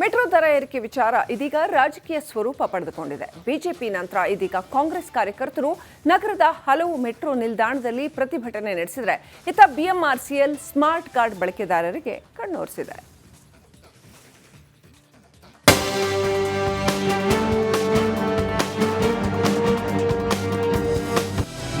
Metro ದರ ಏರಿಕೆ ವಿಚಾರ ಇದೀಗ ರಾಜಕೀಯ ಸ್ವರೂಪ ಪಡೆದುಕೊಂಡಿದೆ. ಬಿಜೆಪಿ ನಂತರ ಇದೀಗ ಕಾಂಗ್ರೆಸ್ ಕಾರ್ಯಕರ್ತರು ನಗರದ ಹಲವು ಮೆಟ್ರೋ ನಿಲ್ದಾಣದಲ್ಲಿ ಪ್ರತಿಭಟನೆ ನಡೆಸಿದರೆ, ಇತ್ತ ಬಿಎಂಆರ್ಸಿಎಲ್ ಸ್ಮಾರ್ಟ್ ಕಾರ್ಡ್ ಬಳಕೆದಾರರಿಗೆ ಕಣ್ಣೋರಿಸಿದೆ.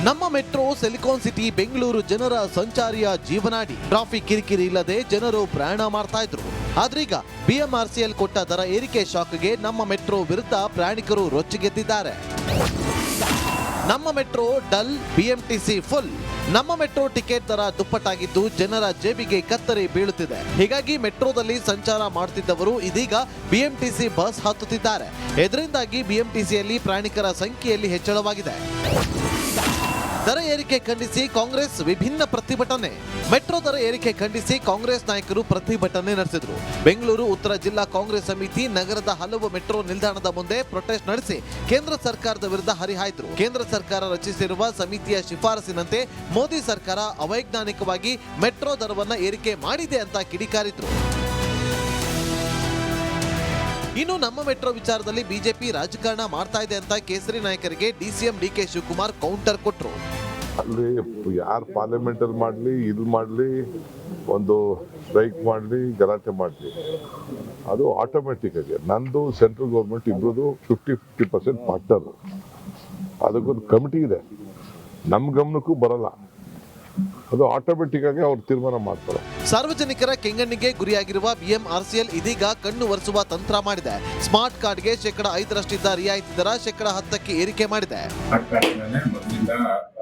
ನಮ್ಮ ಮೆಟ್ರೋ, ಸಿಲಿಕಾನ್ ಸಿಟಿ, ಬೆಂಗಳೂರು ಜನರ ಸಂಚಾರಿಯ ಜೀವನಾಡಿ. ಟ್ರಾಫಿಕ್ ಕಿರಿಕಿರಿ ಇಲ್ಲದೆ ಜನರು ಪ್ರಯಾಣ ಮಾಡ್ತಾ ಇದ್ರು. ಆದ್ರೀಗ ಬಿಎಂಆರ್ಸಿಎಲ್ ಕೊಟ್ಟ ದರ ಏರಿಕೆ ಶಾಕ್ಗೆ ನಮ್ಮ ಮೆಟ್ರೋ ವಿರುದ್ಧ ಪ್ರಯಾಣಿಕರು ರೊಚ್ಚಿಗೆದ್ದಿದ್ದಾರೆ ನಮ್ಮ ಮೆಟ್ರೋ ಡಲ್, ಬಿಎಂಟಿಸಿ ಫುಲ್. ನಮ್ಮ ಮೆಟ್ರೋ ಟಿಕೆಟ್ ದರ ದುಪ್ಪಟ್ಟಾಗಿದ್ದು ಜನರ ಜೇಬಿಗೆ ಕತ್ತರಿ ಬೀಳುತ್ತಿದೆ. ಹೀಗಾಗಿ ಮೆಟ್ರೋದಲ್ಲಿ ಸಂಚಾರ ಮಾಡುತ್ತಿದ್ದವರು ಇದೀಗ ಬಿಎಂಟಿಸಿ ಬಸ್ ಹತ್ತುತ್ತಿದ್ದಾರೆ. ಇದರಿಂದಾಗಿ ಬಿಎಂಟಿಸಿಯಲ್ಲಿ ಪ್ರಯಾಣಿಕರ ಸಂಖ್ಯೆಯಲ್ಲಿ ಹೆಚ್ಚಳವಾಗಿದೆ. ದರ ಏರಿಕೆ ಖಂಡಿಸಿ ಕಾಂಗ್ರೆಸ್ ವಿಭಿನ್ನ ಪ್ರತಿಭಟನೆ. ಮೆಟ್ರೋ ದರ ಏರಿಕೆ ಖಂಡಿಸಿ ಕಾಂಗ್ರೆಸ್ ನಾಯಕರು ಪ್ರತಿಭಟನೆ ನಡೆಸಿದರು. ಬೆಂಗಳೂರು, ಉತ್ತರ ಜಿಲ್ಲಾ ಕಾಂಗ್ರೆಸ್ ಸಮಿತಿ ನಗರದ ಹಲವು ಮೆಟ್ರೋ ನಿಲ್ದಾಣದ ಮುಂದೆ ಪ್ರೊಟೆಸ್ಟ್ ನಡೆಸಿ ಕೇಂದ್ರ ಸರ್ಕಾರದ ವಿರುದ್ಧ ಹರಿಹಾಯ್ದರು. ಕೇಂದ್ರ ಸರ್ಕಾರ ರಚಿಸಿರುವ ಸಮಿತಿಯ ಶಿಫಾರಸಿನಂತೆ ಮೋದಿ ಸರ್ಕಾರ ಅವೈಜ್ಞಾನಿಕವಾಗಿ ಮೆಟ್ರೋ ದರವನ್ನು ಏರಿಕೆ ಮಾಡಿದೆ ಅಂತ ಕಿಡಿಕಾರಿದ್ರು. ಇನ್ನು ನಮ್ಮ ಮೆಟ್ರೋ ವಿಚಾರದಲ್ಲಿ ಬಿಜೆಪಿ ರಾಜಕಾರಣ ಮಾಡ್ತಾ ಇದೆ ಅಂತ ಕೇಸರಿ ನಾಯಕರಿಗೆ ಡಿಸಿಎಂ ಡಿಕೆ ಶಿವಕುಮಾರ್ ಕೌಂಟರ್ ಕೊಟ್ಟರು ಅಲ್ಲಿ ಯಾರು ಪಾರ್ಲಿಮೆಂಟಲ್ಲಿ ಮಾಡಲಿ ಇಲ್ಲಿ ಮಾಡಲಿ, ಒಂದು ಸ್ಟ್ರೈಕ್ ಮಾಡಲಿ, ಗಲಾಟೆ ಮಾಡಲಿ, ಅದು ಆಟೋಮೆಟಿಕ್ ಆಗಿ. ನಂದು ಸೆಂಟ್ರಲ್ ಗೌರ್ಮೆಂಟ್ ಇಬ್ಬರದು ಫಿಫ್ಟಿ ಫಿಫ್ಟಿ ಪರ್ಸೆಂಟ್ ಪಾರ್ಟ್ನರ್ ಅದಕ್ಕೊಂದು ಕಮಿಟಿ ಇದೆ. ನಮ್ಮ ಗಮನಕ್ಕೂ ಬರಲ್ಲ. ಅದು ಆಟೋಮೆಟಿಕ್ ಆಗಿ ಅವ್ರು ತೀರ್ಮಾನ ಮಾಡ್ತಾರೆ. ಸಾರ್ವಜನಿಕರ ಕೆಂಗಣ್ಣಿಗೆ ಗುರಿಯಾಗಿರುವ ಬಿಎಂಆರ್ಸಿಎಲ್ ಇದೀಗ ಕಣ್ಣು ಒರೆಸುವ ತಂತ್ರ ಮಾಡಿದೆ. ಸ್ಮಾರ್ಟ್ ಕಾರ್ಡ್ಗೆ ಶೇಕಡ ಐದರಷ್ಟಿದ್ದ ರಿಯಾಯಿತಿ ದರ ಶೇಕಡ ಹತ್ತಕ್ಕೆ ಏರಿಕೆ ಮಾಡಿದೆ. ಸರ್ಕಾರದಿಂದನೇ ಮೊದಲಿಂದ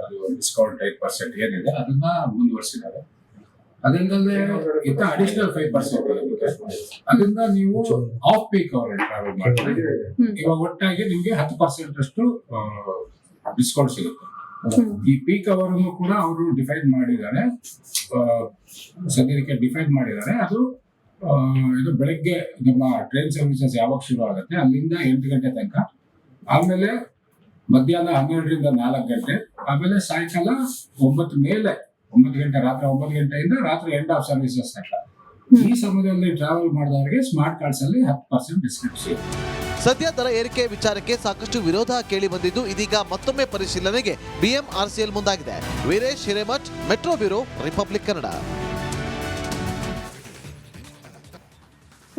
ಅದು ಡಿಸ್ಕೌಂಟ್ ಐದು ಪರ್ಸೆಂಟ್ ಏನಿದೆ ಅದನ್ನ ಮುಂದುವರಿಸಿದ್ದಾರೆ. ಅದರಿಂದಲೇ ಇತ್ತ ಅಡಿಷನಲ್ ಫೈವ್ ಪರ್ಸೆಂಟ್ ಅದರಿಂದ ನೀವು ಆಫ್ ಪೀಕ್ ಅವರ್ ಟ್ರಾವೆಲ್ ಮಾಡಿದ್ರೆ ಇವಾಗ ಒಟ್ಟಾಗಿ ನಿಮ್ಗೆ ಹತ್ತು ಪರ್ಸೆಂಟ್ ಅಷ್ಟು ಡಿಸ್ಕೌಂಟ್ ಸಿಗುತ್ತೆ. ಈ ಪೀಕ್ ಅವರ್ ಕೂಡ ಅವರು ಡಿಫೈನ್ ಮಾಡಿದ್ದಾರೆ. ಸದ್ಯಕ್ಕೆ ಡಿಫೈನ್ ಮಾಡಿದ್ದಾರೆ. ಅದು ಇದು ಬೆಳಗ್ಗೆ ನಮ್ಮ ಟ್ರೈನ್ ಸರ್ವಿಸಸ್ ಯಾವಾಗ ಶುರು ಆಗುತ್ತೆ? ಅಲ್ಲಿಂದ ಎಂಟು ಗಂಟೆ ತನಕ. ಆಮೇಲೆ ಮಧ್ಯಾಹ್ನ ಹನ್ನೆರಡರಿಂದ ನಾಲ್ಕು ಗಂಟೆ. ಆಮೇಲೆ ಸಾಯಂಕಾಲ ಒಂಬತ್ತು ಮೇಲೆ, ಒಂಬತ್ತು ಗಂಟೆ, ರಾತ್ರಿ ಒಂಬತ್ತು ಗಂಟೆಯಿಂದ ರಾತ್ರಿ ಎಂಡ್ ಆಫ್ ಸರ್ವಿಸಸ್ ತನಕ. ಈ ಸಮಯದಲ್ಲಿ ಟ್ರಾವೆಲ್ ಮಾಡಿದವರಿಗೆ ಸ್ಮಾರ್ಟ್ ಕಾರ್ಡ್ಸ್ ಅಲ್ಲಿ ಹತ್ತು ಪರ್ಸೆಂಟ್ ಡಿಸ್ಕೌಂಟ್ ಸಿಗುತ್ತೆ. ಸದ್ಯ ದರ ಏರಿಕೆ ವಿಚಾರಕ್ಕೆ ಸಾಕಷ್ಟು ವಿರೋಧ ಕೇಳಿ ಬಂದಿದ್ದು ಇದೀಗ ಮತ್ತೊಮ್ಮೆ ಪರಿಶೀಲನೆಗೆ ಬಿಎಂಆರ್ಸಿಎಲ್ ಮುಂದಾಗಿದೆ. Veeresh Hiremath, metro bureau, Republic Kannada.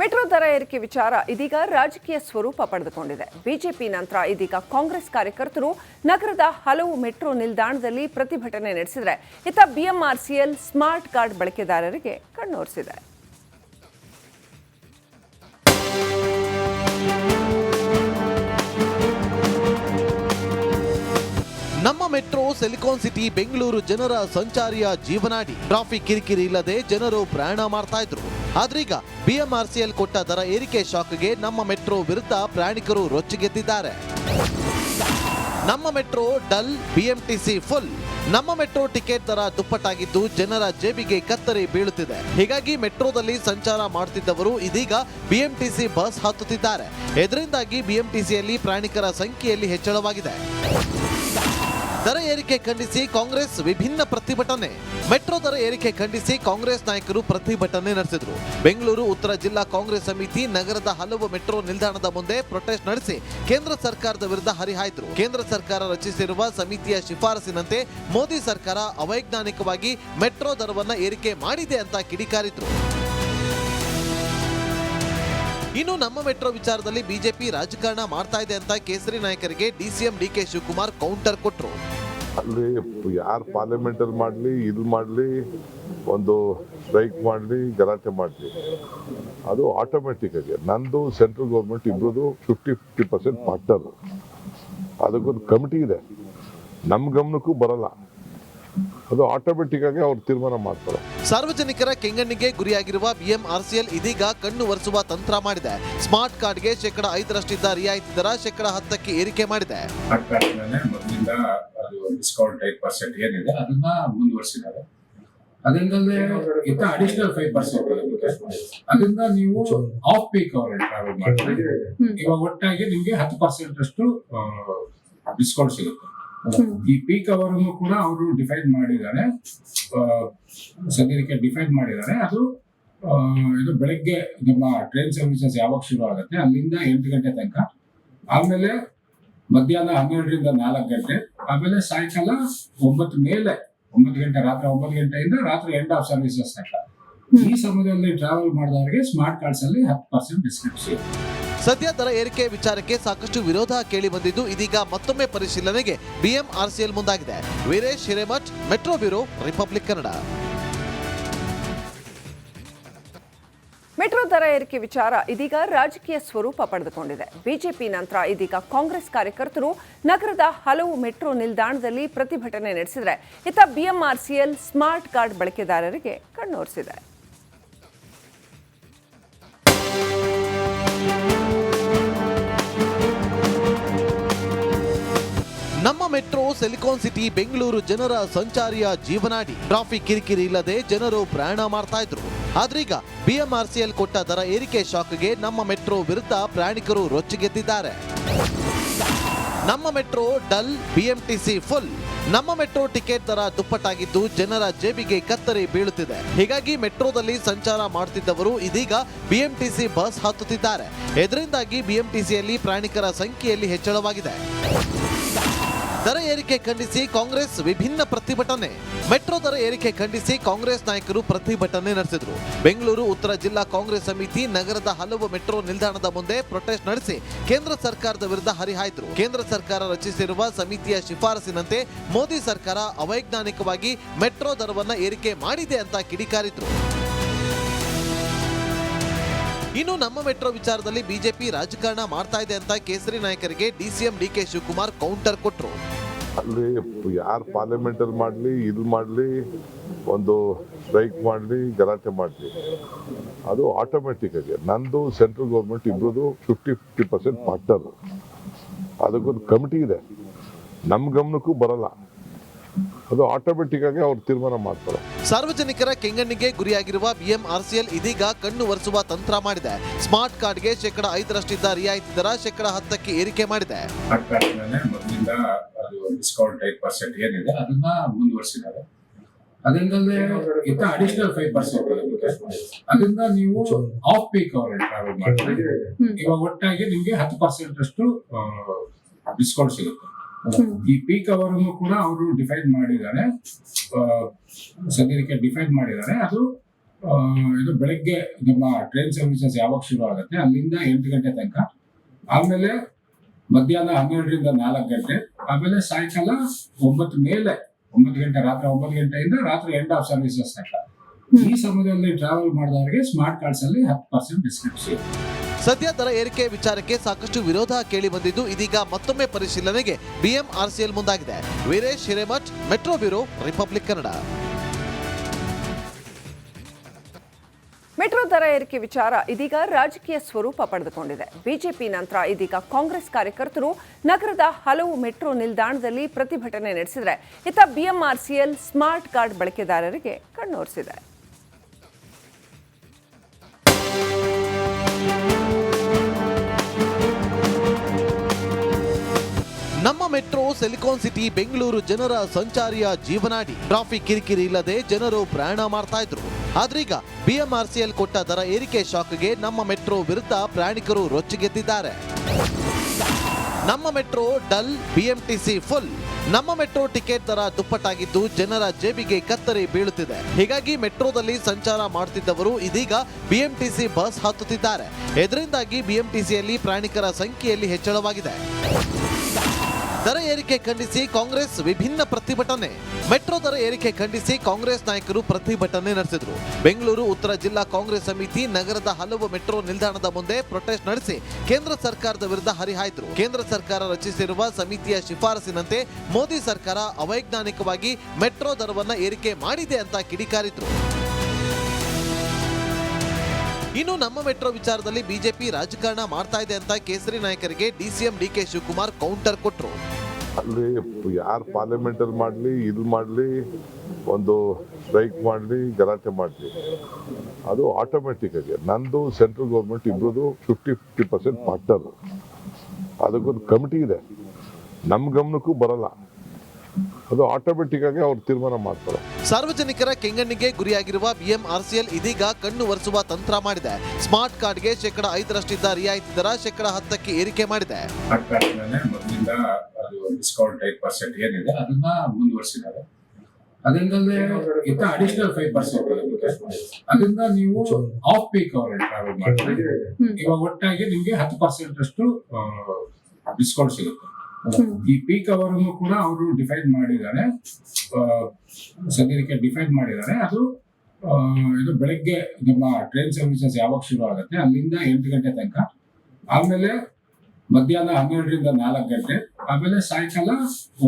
Metro ದರ ಏರಿಕೆ ವಿಚಾರ ಇದೀಗ ರಾಜಕೀಯ ಸ್ವರೂಪ ಪಡೆದುಕೊಂಡಿದೆ. ಬಿಜೆಪಿ ನಂತರ ಇದೀಗ ಕಾಂಗ್ರೆಸ್ ಕಾರ್ಯಕರ್ತರು ನಗರದ ಹಲವು ಮೆಟ್ರೋ ನಿಲ್ದಾಣದಲ್ಲಿ ಪ್ರತಿಭಟನೆ ನಡೆಸಿದರೆ, ಇತ್ತ ಬಿಎಂಆರ್ಸಿಎಲ್ ಸ್ಮಾರ್ಟ್ ಕಾರ್ಡ್ ಬಳಕೆದಾರರಿಗೆ ಕಣ್ಣೋರಿಸಿದೆ. ಸಿಲಿಕಾನ್ ಸಿಟಿ, ಬೆಂಗಳೂರು ಜನರ ಸಂಚಾರಿಯ ಜೀವನಾಡಿ. ಟ್ರಾಫಿಕ್ ಕಿರಿಕಿರಿ ಇಲ್ಲದೆ ಜನರು ಪ್ರಯಾಣ ಮಾಡ್ತಾ ಇದ್ರು. ಆದ್ರೀಗ ಬಿಎಂಆರ್ಸಿಎಲ್ ಕೊಟ್ಟ ದರ ಏರಿಕೆ ಶಾಕ್ಗೆ ನಮ್ಮ ಮೆಟ್ರೋ ವಿರುದ್ಧ ಪ್ರಯಾಣಿಕರು ರೊಚ್ಚಿಗೆದ್ದಿದ್ದಾರೆ. ನಮ್ಮ ಮೆಟ್ರೋ ಡಲ್, ಬಿಎಂಟಿಸಿ ಫುಲ್. ನಮ್ಮ ಮೆಟ್ರೋ ಟಿಕೆಟ್ ದರ ದುಪ್ಪಟ್ಟಾಗಿದ್ದು ಜನರ ಜೇಬಿಗೆ ಕತ್ತರಿ ಬೀಳುತ್ತಿದೆ. ಹೀಗಾಗಿ ಮೆಟ್ರೋದಲ್ಲಿ ಸಂಚಾರ ಮಾಡುತ್ತಿದ್ದವರು ಇದೀಗ ಬಿಎಂಟಿಸಿ ಬಸ್ ಹತ್ತುತ್ತಿದ್ದಾರೆ. ಇದರಿಂದಾಗಿ ಬಿಎಂಟಿಸಿಯಲ್ಲಿ ಪ್ರಯಾಣಿಕರ ಸಂಖ್ಯೆಯಲ್ಲಿ ಹೆಚ್ಚಳವಾಗಿದೆ. ದರ ಏರಿಕೆ ಖಂಡಿಸಿ ಕಾಂಗ್ರೆಸ್ ವಿಭಿನ್ನ ಪ್ರತಿಭಟನೆ. ಮೆಟ್ರೋ ದರ ಏರಿಕೆ ಖಂಡಿಸಿ ಕಾಂಗ್ರೆಸ್ ನಾಯಕರು ಪ್ರತಿಭಟನೆ ನಡೆಸಿದರು. ಬೆಂಗಳೂರು, ಉತ್ತರ ಜಿಲ್ಲಾ ಕಾಂಗ್ರೆಸ್ ಸಮಿತಿ ನಗರದ ಹಲವು ಮೆಟ್ರೋ ನಿಲ್ದಾಣದ ಮುಂದೆ ಪ್ರೊಟೆಸ್ಟ್ ನಡೆಸಿ ಕೇಂದ್ರ ಸರ್ಕಾರದ ವಿರುದ್ಧ ಹರಿಹಾಯ್ದರು. ಕೇಂದ್ರ ಸರ್ಕಾರ ರಚಿಸಿರುವ ಸಮಿತಿಯ ಶಿಫಾರಸಿನಂತೆ ಮೋದಿ ಸರ್ಕಾರ ಅವೈಜ್ಞಾನಿಕವಾಗಿ ಮೆಟ್ರೋ ದರವನ್ನು ಏರಿಕೆ ಮಾಡಿದೆ ಅಂತ ಕಿಡಿಕಾರಿದ್ರು. ಇನ್ನು ನಮ್ಮ ಮೆಟ್ರೋ ವಿಚಾರದಲ್ಲಿ ಬಿಜೆಪಿ ರಾಜಕಾರಣ ಮಾಡ್ತಾ ಇದೆ ಅಂತ ಕೇಸರಿ ನಾಯಕರಿಗೆ ಡಿಸಿಎಂ ಡಿಕೆ ಶಿವಕುಮಾರ್ ಕೌಂಟರ್ ಕೊಟ್ಟರು ಅಲ್ಲಿ ಯಾರು ಪಾರ್ಲಿಮೆಂಟಲ್ಲಿ ಮಾಡಲಿ ಇಲ್ಲಿ ಮಾಡಲಿ, ಒಂದು ಸ್ಟ್ರೈಕ್ ಮಾಡಲಿ, ಗಲಾಟೆ ಮಾಡಲಿ, ಅದು ಆಟೋಮೆಟಿಕ್ ಆಗಿ. ನಂದು ಸೆಂಟ್ರಲ್ ಗೌರ್ಮೆಂಟ್ ಇಬ್ಬರದು ಫಿಫ್ಟಿ ಫಿಫ್ಟಿ ಪರ್ಸೆಂಟ್ ಪಾರ್ಟ್ನರ್ ಅದಕ್ಕೊಂದು ಕಮಿಟಿ ಇದೆ. ನಮ್ಮ ಗಮನಕ್ಕೂ ಬರಲ್ಲ. ಅದು ಆಟೋಮೆಟಿಕ್ ಆಗಿ ಅವ್ರು ತೀರ್ಮಾನ ಮಾಡ್ತಾರೆ. ಸಾರ್ವಜನಿಕರ ಕೆಂಗಣ್ಣಿಗೆ ಗುರಿಯಾಗಿರುವ ಬಿಎಂಆರ್ಸಿಎಲ್ ಇದೀಗ ಕಣ್ಣು ಒರೆಸುವ ತಂತ್ರ ಮಾಡಿದೆ. ಸ್ಮಾರ್ಟ್ ಕಾರ್ಡ್ಗೆ ಶೇಕಡ ಐದರಷ್ಟಿದ್ದ ರಿಯಾಯಿತಿ ದರ ಶೇಕಡ ಹತ್ತಕ್ಕೆ ಏರಿಕೆ ಮಾಡಿದೆ. ಸರ್ಕಾರದಿಂದನೇ ಮೊದಲಿಂದ ಅದು ಡಿಸ್ಕೌಂಟ್ ಐದು ಪರ್ಸೆಂಟ್ ಏನಿದೆ ಅದನ್ನ ಮುಂದುವರಿಸಿದ್ದಾರೆ. ಅದರಿಂದಲೇ ಇತ್ತ ಅಡಿಷನಲ್ ಫೈವ್ ಪರ್ಸೆಂಟ್ ಅದರಿಂದ ನೀವು ಆಫ್ ಪೀಕ್ ಅವರ್ ಟ್ರಾವೆಲ್ ಮಾಡಿದ್ರೆ ಇವಾಗ ಒಟ್ಟಾಗಿ ನಿಮ್ಗೆ ಹತ್ತು ಪರ್ಸೆಂಟ್ ಅಷ್ಟು ಡಿಸ್ಕೌಂಟ್ ಸಿಗುತ್ತೆ. ಈ ಪೀಕ್ ಅವರ್ ಕೂಡ ಅವರು ಡಿಫೈನ್ ಮಾಡಿದ್ದಾರೆ. ಸದ್ಯಕ್ಕೆ ಡಿಫೈನ್ ಮಾಡಿದ್ದಾರೆ. ಅದು ಇದು ಬೆಳಗ್ಗೆ ನಮ್ಮ ಟ್ರೈನ್ ಸರ್ವಿಸಸ್ ಯಾವಾಗ ಶುರು ಆಗುತ್ತೆ? ಅಲ್ಲಿಂದ ಎಂಟು ಗಂಟೆ ತನಕ. ಆಮೇಲೆ ಮಧ್ಯಾಹ್ನ ಹನ್ನೆರಡರಿಂದ ನಾಲ್ಕು ಗಂಟೆ. ಆಮೇಲೆ ಸಾಯಂಕಾಲ ಒಂಬತ್ತು ಮೇಲೆ, ಒಂಬತ್ತು ಗಂಟೆ, ರಾತ್ರಿ ಒಂಬತ್ತು ಗಂಟೆಯಿಂದ ರಾತ್ರಿ ಎಂಡ್ ಆಫ್ ಸರ್ವಿಸಸ್ ತನಕ. ಈ ಸಮಯದಲ್ಲಿ ಟ್ರಾವೆಲ್ ಮಾಡಿದವರಿಗೆ ಸ್ಮಾರ್ಟ್ ಕಾರ್ಡ್ಸ್ ಅಲ್ಲಿ ಹತ್ತು ಪರ್ಸೆಂಟ್ ಡಿಸ್ಕೌಂಟ್ ಸಿಗುತ್ತೆ. ಸದ್ಯ ದರ ಏರಿಕೆ ವಿಚಾರಕ್ಕೆ ಸಾಕಷ್ಟು ವಿರೋಧ ಕೇಳಿ ಬಂದಿದ್ದು ಇದೀಗ ಮತ್ತೊಮ್ಮೆ ಪರಿಶೀಲನೆಗೆ ಬಿಎಂಆರ್ಸಿಎಲ್ ಮುಂದಾಗಿದೆ. Veeresh Hiremath, metro bureau, Republic Kannada. Metro ದರ ಏರಿಕೆ ವಿಚಾರ ಇದೀಗ ರಾಜಕೀಯ ಸ್ವರೂಪ ಪಡೆದುಕೊಂಡಿದೆ. ಬಿಜೆಪಿ ನಂತರ ಇದೀಗ ಕಾಂಗ್ರೆಸ್ ಕಾರ್ಯಕರ್ತರು ನಗರದ ಹಲವು ಮೆಟ್ರೋ ನಿಲ್ದಾಣದಲ್ಲಿ ಪ್ರತಿಭಟನೆ ನಡೆಸಿದರೆ, ಇತ್ತ ಬಿಎಂಆರ್ಸಿಎಲ್ ಸ್ಮಾರ್ಟ್ ಕಾರ್ಡ್ ಬಳಕೆದಾರರಿಗೆ ಕಣ್ಣೋರಿಸಿದೆ. ಸಿಲಿಕಾನ್ ಸಿಟಿ, ಬೆಂಗಳೂರು ಜನರ ಸಂಚಾರಿಯ ಜೀವನಾಡಿ. ಟ್ರಾಫಿಕ್ ಕಿರಿಕಿರಿ ಇಲ್ಲದೆ ಜನರು ಪ್ರಯಾಣ ಮಾಡ್ತಾ ಇದ್ರು. ಆದ್ರೀಗ ಬಿಎಂಆರ್ಸಿಎಲ್ ಕೊಟ್ಟ ದರ ಏರಿಕೆ ಶಾಕ್ಗೆ ನಮ್ಮ ಮೆಟ್ರೋ ವಿರುದ್ಧ ಪ್ರಯಾಣಿಕರು ರೊಚ್ಚಿಗೆದ್ದಿದ್ದಾರೆ. ನಮ್ಮ ಮೆಟ್ರೋ ಡಲ್, ಬಿಎಂಟಿಸಿ ಫುಲ್. ನಮ್ಮ ಮೆಟ್ರೋ ಟಿಕೆಟ್ ದರ ದುಪ್ಪಟ್ಟಾಗಿದ್ದು ಜನರ ಜೇಬಿಗೆ ಕತ್ತರಿ ಬೀಳುತ್ತಿದೆ. ಹೀಗಾಗಿ ಮೆಟ್ರೋದಲ್ಲಿ ಸಂಚಾರ ಮಾಡುತ್ತಿದ್ದವರು ಇದೀಗ ಬಿಎಂಟಿಸಿ ಬಸ್ ಹತ್ತುತ್ತಿದ್ದಾರೆ. ಇದರಿಂದಾಗಿ ಬಿಎಂಟಿಸಿಯಲ್ಲಿ ಪ್ರಯಾಣಿಕರ ಸಂಖ್ಯೆಯಲ್ಲಿ ಹೆಚ್ಚಳವಾಗಿದೆ. ದರ ಏರಿಕೆ ಖಂಡಿಸಿ ಕಾಂಗ್ರೆಸ್ ವಿಭಿನ್ನ ಪ್ರತಿಭಟನೆ. ಮೆಟ್ರೋ ದರ ಏರಿಕೆ ಖಂಡಿಸಿ ಕಾಂಗ್ರೆಸ್ ನಾಯಕರು ಪ್ರತಿಭಟನೆ ನಡೆಸಿದರು. ಬೆಂಗಳೂರು, ಉತ್ತರ ಜಿಲ್ಲಾ ಕಾಂಗ್ರೆಸ್ ಸಮಿತಿ ನಗರದ ಹಲವು ಮೆಟ್ರೋ ನಿಲ್ದಾಣದ ಮುಂದೆ ಪ್ರೊಟೆಸ್ಟ್ ನಡೆಸಿ ಕೇಂದ್ರ ಸರ್ಕಾರದ ವಿರುದ್ಧ ಹರಿಹಾಯ್ದರು. ಕೇಂದ್ರ ಸರ್ಕಾರ ರಚಿಸಿರುವ ಸಮಿತಿಯ ಶಿಫಾರಸಿನಂತೆ ಮೋದಿ ಸರ್ಕಾರ ಅವೈಜ್ಞಾನಿಕವಾಗಿ ಮೆಟ್ರೋ ದರವನ್ನು ಏರಿಕೆ ಮಾಡಿದೆ ಅಂತ ಕಿಡಿಕಾರಿದ್ರು. ಇನ್ನು ನಮ್ಮ ಮೆಟ್ರೋ ವಿಚಾರದಲ್ಲಿ ಬಿಜೆಪಿ ರಾಜಕಾರಣ ಮಾಡ್ತಾ ಇದೆ ಅಂತ ಕೇಸರಿ ನಾಯಕರಿಗೆ ಡಿಸಿಎಂ ಡಿಕೆ ಶಿವಕುಮಾರ್ ಕೌಂಟರ್ ಕೊಟ್ಟರು ಅಲ್ಲಿ ಯಾರು ಪಾರ್ಲಿಮೆಂಟಲ್ಲಿ ಮಾಡಲಿ ಇಲ್ಲಿ ಮಾಡಲಿ, ಒಂದು ಸ್ಟ್ರೈಕ್ ಮಾಡಲಿ, ಗಲಾಟೆ ಮಾಡಲಿ, ಅದು ಆಟೋಮೆಟಿಕ್ ಆಗಿ. ನಂದು ಸೆಂಟ್ರಲ್ ಗೌರ್ಮೆಂಟ್ ಇಬ್ಬರದು ಫಿಫ್ಟಿ ಫಿಫ್ಟಿ ಪರ್ಸೆಂಟ್ ಪಾರ್ಟ್ನರ್ ಅದಕ್ಕೊಂದು ಕಮಿಟಿ ಇದೆ. ನಮ್ಮ ಗಮನಕ್ಕೂ ಬರಲ್ಲ. ಅದು ಆಟೋಮೆಟಿಕ್ ಆಗಿ ಅವ್ರು ತೀರ್ಮಾನ ಮಾಡ್ತಾರೆ. ಸಾರ್ವಜನಿಕರ ಕೆಂಗಣ್ಣಿಗೆ ಗುರಿಯಾಗಿರುವ ಬಿಎಂಆರ್ಸಿಎಲ್ ಇದೀಗ ಕಣ್ಣು ಒರೆಸುವ ತಂತ್ರ ಮಾಡಿದೆ. ಸ್ಮಾರ್ಟ್ ಕಾರ್ಡ್ಗೆ ಶೇಕಡ ಐದರಷ್ಟಿದ್ದ ರಿಯಾಯಿತಿ ದರ ಶೇಕಡ ಹತ್ತಕ್ಕೆ ಏರಿಕೆ ಮಾಡಿದೆ. ಸರ್ಕಾರ ಮೇಲೆ ಅದು ಡಿಸ್ಕೌಂಟ್ ಐದು ಪರ್ಸೆಂಟ್ ಏನಿದೆ ಅದನ್ನ ಮುಂದುವರಿಸಿದ್ದಾರೆ. ಅದರಿಂದಲೇ ಇತ್ತ ಅಡಿಷನಲ್ ಫೈವ್ ಪರ್ಸೆಂಟ್ ಅದರಿಂದ ನೀವು ಆಫ್ ಪೀಕ್ ಅವರ್ ಟ್ರಾವೆಲ್ ಮಾಡಿದ್ರೆ ಇವಾಗ ಒಟ್ಟಾಗಿ ನಿಮ್ಗೆ ಹತ್ತು ಪರ್ಸೆಂಟ್ ಅಷ್ಟು ಡಿಸ್ಕೌಂಟ್ ಸಿಗುತ್ತೆ. ಈ ಪೀಕ್ ಅವರ್ ಕೂಡ ಅವರು ಡಿಫೈನ್ ಮಾಡಿದ್ದಾರೆ. ಸದ್ಯಕ್ಕೆ ಡಿಫೈನ್ ಮಾಡಿದ್ದಾರೆ. ಅದು ಇದು ಬೆಳಗ್ಗೆ ನಮ್ಮ ಟ್ರೈನ್ ಸರ್ವಿಸಸ್ ಯಾವಾಗ ಶುರು ಆಗುತ್ತೆ? ಅಲ್ಲಿಂದ ಎಂಟು ಗಂಟೆ ತನಕ. ಆಮೇಲೆ ಮಧ್ಯಾಹ್ನ ಹನ್ನೆರಡರಿಂದ ನಾಲ್ಕು ಗಂಟೆ. ಆಮೇಲೆ ಸಾಯಂಕಾಲ ಒಂಬತ್ತು ಮೇಲೆ, ಒಂಬತ್ತು ಗಂಟೆ, ರಾತ್ರಿ ಒಂಬತ್ತು ಗಂಟೆಯಿಂದ ರಾತ್ರಿ ಎಂಡ್ ಆಫ್ ಸರ್ವಿಸಸ್ ತನಕ. ಈ ಸಮಯದಲ್ಲಿ ಟ್ರಾವೆಲ್ ಮಾಡಿದವರಿಗೆ ಸ್ಮಾರ್ಟ್ ಕಾರ್ಡ್ಸ್ ಅಲ್ಲಿ ಹತ್ತು ಪರ್ಸೆಂಟ್ ಡಿಸ್ಕೌಂಟ್ ಸಿಗುತ್ತೆ. ಸದ್ಯ ದರ ಏರಿಕೆ ವಿಚಾರಕ್ಕೆ ಸಾಕಷ್ಟು ವಿರೋಧ ಕೇಳಿ ಬಂದಿದ್ದು ಇದೀಗ ಮತ್ತೊಮ್ಮೆ ಪರಿಶೀಲನೆಗೆ ಬಿಎಂಆರ್ಸಿಎಲ್ ಮುಂದಾಗಿದೆ. Veeresh Hiremath, metro bureau, Republic Kannada. Metro ದರ ಏರಿಕೆ ವಿಚಾರ ಇದೀಗ ರಾಜಕೀಯ ಸ್ವರೂಪ ಪಡೆದುಕೊಂಡಿದೆ. ಬಿಜೆಪಿ ನಂತರ ಇದೀಗ ಕಾಂಗ್ರೆಸ್ ಕಾರ್ಯಕರ್ತರು ನಗರದ ಹಲವು ಮೆಟ್ರೋ ನಿಲ್ದಾಣದಲ್ಲಿ ಪ್ರತಿಭಟನೆ ನಡೆಸಿದರೆ, ಇತ್ತ ಬಿಎಂಆರ್ಸಿಎಲ್ ಸ್ಮಾರ್ಟ್ ಕಾರ್ಡ್ ಬಳಕೆದಾರರಿಗೆ ಕಣ್ಣೋರಿಸಿದೆ. ಸಿಲಿಕಾನ್ ಸಿಟಿ, ಬೆಂಗಳೂರು ಜನರ ಸಂಚಾರಿಯ ಜೀವನಾಡಿ. ಟ್ರಾಫಿಕ್ ಕಿರಿಕಿರಿ ಇಲ್ಲದೆ ಜನರು ಪ್ರಯಾಣ ಮಾಡ್ತಾ ಇದ್ರು. ಆದ್ರೀಗ ಬಿಎಂಆರ್ಸಿಎಲ್ ಕೊಟ್ಟ ದರ ಏರಿಕೆ ಶಾಕ್ಗೆ ನಮ್ಮ ಮೆಟ್ರೋ ವಿರುದ್ಧ ಪ್ರಯಾಣಿಕರು ರೊಚ್ಚಿಗೆದ್ದಿದ್ದಾರೆ. ನಮ್ಮ ಮೆಟ್ರೋ ಡಲ್, ಬಿಎಂಟಿಸಿ ಫುಲ್. ನಮ್ಮ ಮೆಟ್ರೋ ಟಿಕೆಟ್ ದರ ದುಪ್ಪಟ್ಟಾಗಿದ್ದು ಜನರ ಜೇಬಿಗೆ ಕತ್ತರಿ ಬೀಳುತ್ತಿದೆ. ಹೀಗಾಗಿ ಮೆಟ್ರೋದಲ್ಲಿ ಸಂಚಾರ ಮಾಡುತ್ತಿದ್ದವರು ಇದೀಗ ಬಿಎಂಟಿಸಿ ಬಸ್ ಹತ್ತುತ್ತಿದ್ದಾರೆ. ಇದರಿಂದಾಗಿ ಬಿಎಂಟಿಸಿಯಲ್ಲಿ ಪ್ರಯಾಣಿಕರ ಸಂಖ್ಯೆಯಲ್ಲಿ ಹೆಚ್ಚಳವಾಗಿದೆ. ದರ ಏರಿಕೆ ಖಂಡಿಸಿ ಕಾಂಗ್ರೆಸ್ ವಿಭಿನ್ನ ಪ್ರತಿಭಟನೆ. ಮೆಟ್ರೋ ದರ ಏರಿಕೆ ಖಂಡಿಸಿ ಕಾಂಗ್ರೆಸ್ ನಾಯಕರು ಪ್ರತಿಭಟನೆ ನಡೆಸಿದರು. ಬೆಂಗಳೂರು, ಉತ್ತರ ಜಿಲ್ಲಾ ಕಾಂಗ್ರೆಸ್ ಸಮಿತಿ ನಗರದ ಹಲವು ಮೆಟ್ರೋ ನಿಲ್ದಾಣದ ಮುಂದೆ ಪ್ರೊಟೆಸ್ಟ್ ನಡೆಸಿ ಕೇಂದ್ರ ಸರ್ಕಾರದ ವಿರುದ್ಧ ಹರಿಹಾಯ್ದರು. ಕೇಂದ್ರ ಸರ್ಕಾರ ರಚಿಸಿರುವ ಸಮಿತಿಯ ಶಿಫಾರಸಿನಂತೆ ಮೋದಿ ಸರ್ಕಾರ ಅವೈಜ್ಞಾನಿಕವಾಗಿ ಮೆಟ್ರೋ ದರವನ್ನು ಏರಿಕೆ ಮಾಡಿದೆ ಅಂತ ಕಿಡಿಕಾರಿದ್ರು. ಇನ್ನು ನಮ್ಮ ಮೆಟ್ರೋ ವಿಚಾರದಲ್ಲಿ ಬಿಜೆಪಿ ರಾಜಕಾರಣ ಮಾಡ್ತಾ ಇದೆ ಅಂತ ಕೇಸರಿ ನಾಯಕರಿಗೆ ಡಿಸಿಎಂ ಡಿಕೆ ಶಿವಕುಮಾರ್ ಕೌಂಟರ್ ಕೊಟ್ಟರು ಅಲ್ಲಿ ಯಾರು ಪಾರ್ಲಿಮೆಂಟಲ್ಲಿ ಮಾಡಲಿ ಇಲ್ಲಿ ಮಾಡಲಿ, ಒಂದು ಸ್ಟ್ರೈಕ್ ಮಾಡಲಿ, ಗಲಾಟೆ ಮಾಡಲಿ, ಅದು ಆಟೋಮೆಟಿಕ್ ಆಗಿ. ನಂದು ಸೆಂಟ್ರಲ್ ಗೌರ್ಮೆಂಟ್ ಇಬ್ಬರದು ಫಿಫ್ಟಿ ಫಿಫ್ಟಿ ಪರ್ಸೆಂಟ್ ಪಾರ್ಟ್ನರ್ ಅದಕ್ಕೊಂದು ಕಮಿಟಿ ಇದೆ. ನಮ್ಮ ಗಮನಕ್ಕೂ ಬರಲ್ಲ. ಅದು ಆಟೋಮೆಟಿಕ್ ಆಗಿ ಅವ್ರು ತೀರ್ಮಾನ ಮಾಡ್ತಾರೆ. ಸಾರ್ವಜನಿಕರ ಕೆಂಗಣ್ಣಿಗೆ ಗುರಿಯಾಗಿರುವ ಬಿಎಂಆರ್ಸಿಎಲ್ ಇದೀಗ ಕಣ್ಣು ಒರೆಸುವ ತಂತ್ರ ಮಾಡಿದೆ. ಸ್ಮಾರ್ಟ್ ಕಾರ್ಡ್ಗೆ ಶೇಕಡ ಐದರಷ್ಟಿದ್ದ ರಿಯಾಯಿತಿ ದರ ಶೇಕಡ ಹತ್ತಕ್ಕೆ ಏರಿಕೆ ಮಾಡಿದೆ. ಸರ್ಕಾರ ಮೊದಲಿಂದ ಅದು ಡಿಸ್ಕೌಂಟ್ ಐದು ಪರ್ಸೆಂಟ್ ಏನಿದೆ ಅದನ್ನ ಮುಂದುವರಿಸಿದ್ದಾರೆ. ಅದರಿಂದಲೇ ಇತ್ತ ಅಡಿಷನಲ್ ಫೈವ್ ಪರ್ಸೆಂಟ್ ಅದರಿಂದ ನೀವು ಆಫ್ ಪೀಕ್ ಅವರ್ ಟ್ರಾವೆಲ್ ಮಾಡಿದ್ರೆ ಇವಾಗ ಒಟ್ಟಾಗಿ ನಿಮ್ಗೆ ಹತ್ತು ಪರ್ಸೆಂಟ್ ಅಷ್ಟು ಡಿಸ್ಕೌಂಟ್ ಸಿಗುತ್ತೆ. ಈ ಪೀಕ್ ಅವರ್ ಕೂಡ ಅವರು ಡಿಫೈನ್ ಮಾಡಿದ್ದಾರೆ. ಸದ್ಯಕ್ಕೆ ಡಿಫೈನ್ ಮಾಡಿದ್ದಾರೆ. ಅದು ಇದು ಬೆಳಗ್ಗೆ ನಮ್ಮ ಟ್ರೈನ್ ಸರ್ವಿಸಸ್ ಯಾವಾಗ ಶುರು ಆಗುತ್ತೆ? ಅಲ್ಲಿಂದ ಎಂಟು ಗಂಟೆ ತನಕ. ಆಮೇಲೆ ಮಧ್ಯಾಹ್ನ ಹನ್ನೆರಡರಿಂದ ನಾಲ್ಕು ಗಂಟೆ. ಆಮೇಲೆ ಸಾಯಂಕಾಲ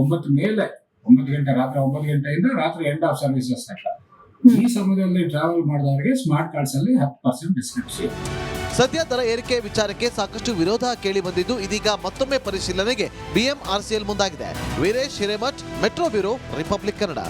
ಒಂಬತ್ತು ಮೇಲೆ, ಒಂಬತ್ತು ಗಂಟೆ, ರಾತ್ರಿ ಒಂಬತ್ತು ಗಂಟೆಯಿಂದ ರಾತ್ರಿ ಎಂಡ್ ಆಫ್ ಸರ್ವಿಸಸ್ ತನಕ. ಈ ಸಮಯದಲ್ಲಿ ಟ್ರಾವೆಲ್ ಮಾಡಿದವರಿಗೆ ಸ್ಮಾರ್ಟ್ ಕಾರ್ಡ್ಸ್ ಅಲ್ಲಿ ಹತ್ತು ಪರ್ಸೆಂಟ್ ಡಿಸ್ಕೌಂಟ್ ಸಿಗುತ್ತೆ. ಸದ್ಯ ದರ ಏರಿಕೆ ವಿಚಾರಕ್ಕೆ ಸಾಕಷ್ಟು ವಿರೋಧ ಕೇಳಿ ಬಂದಿದ್ದು ಇದೀಗ ಮತ್ತೊಮ್ಮೆ ಪರಿಶೀಲನೆಗೆ ಬಿಎಂಆರ್ಸಿಎಲ್ ಮುಂದಾಗಿದೆ. Veeresh Hiremath, metro bureau, Republic Kannada.